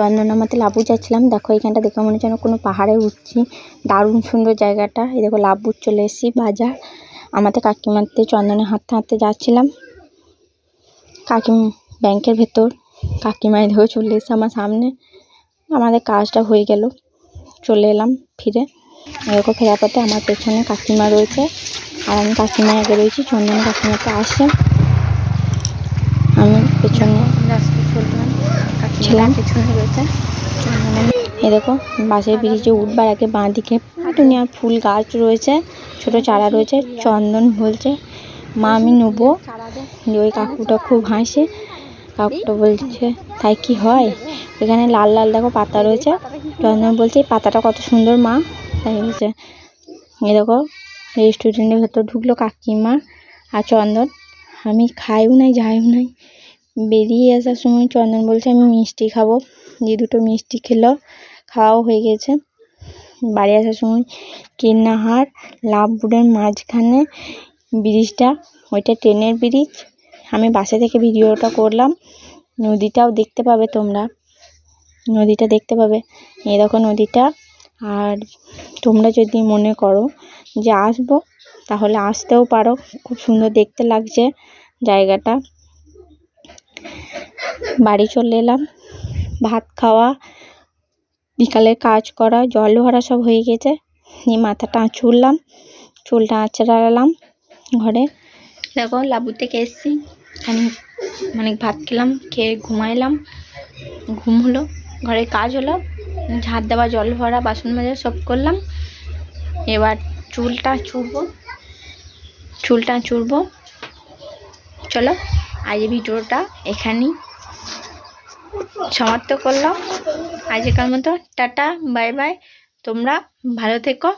চন্দনামাতে লাবু যাচ্ছিলাম। দেখো এখানটা দেখে মনে হচ্ছে কোনো পাহাড়ে উঠছি। দারুণ সুন্দর জায়গাটা। এই দেখো, লাবুর চলে এসেছি বাজার। আমাদের কাকিমাতে চন্দনে হাঁটতে হাঁটতে যাচ্ছিলাম। কাকিম, ব্যাংকের ভেতর। কাকিমা এদিকেও চলে এসেছে আমার সামনে। আমাদের কাজটা হয়ে গেল। চলে এলাম ফিরে। এরকম ফেরার পথে আমার পেছনে কাকিমা রয়েছে। আর আমি কাকিমা আগে রয়েছি। চন্দন কাকিমাতে আসে আমি পেছনে ছিলাম। এ দেখো বাসের ব্রিজে উঠবার আগে বাঁ দিকে দুনিয়ার ফুল গাছ রয়েছে ছোট চারা রয়েছে চন্দন বলছে মা আমি নেব। ওই কাকুটা খুব হাসে। কাকুটা বলছে তাই কি হয়? এখানে লাল লাল দেখো পাতা রয়েছে। চন্দন বলছে এই পাতাটা কত সুন্দর মা। তাই বলছে এই দেখো রেস্টুরেন্টের ভেতর ঢুকলো কাকিমা আর চন্দন। আমি খাইও নাই যাইও নাই। বেরিয়ে আসার সময় চন্দন বলছে, আমি মিষ্টি খাব। দিয়ে দুটো মিষ্টি খেলো, খাওয়াও হয়ে গেছে। বাড়ি আসার সময় কীর্ণাহার লাভপুরের মাঝখানে ব্রিজটা, ওইটা ট্রেনের ব্রিজ। আমি বাসে থেকে ভিডিওটা করলাম, নদীটাও দেখতে পাবে তোমরা। নদীটা দেখতে পাবে। এই নদীটা। আর তোমরা যদি মনে করো যে আসব, তাহলে আসতেও পারো। খুব সুন্দর দেখতে লাগছে জায়গাটা। বাড়ি চলে এলাম। ভাত খাওয়া, বিকালের কাজ করা, জল ভরা সব হয়ে গেছে। নিয়ে মাথাটা আঁচড়লাম চুলটা আঁচড়ালাম ঘরে। দেখো লাবু থেকে এসেছি। আমি অনেক ভাত খেলাম, খেয়ে ঘুমাইলাম। ঘুম হলো, ঘরে কাজ হলো। ঝাড় দেওয়া, জল ভরা, বাসন মাজা সব করলাম। এবার চুলটা চুড়বো চুলটা চুড়বো। চলো আজ ভিডিওটা এখানেই। সমাপ্ত করলাম। আজকের মতো টাটা বাই বাই। তোমরা ভালো থেকো।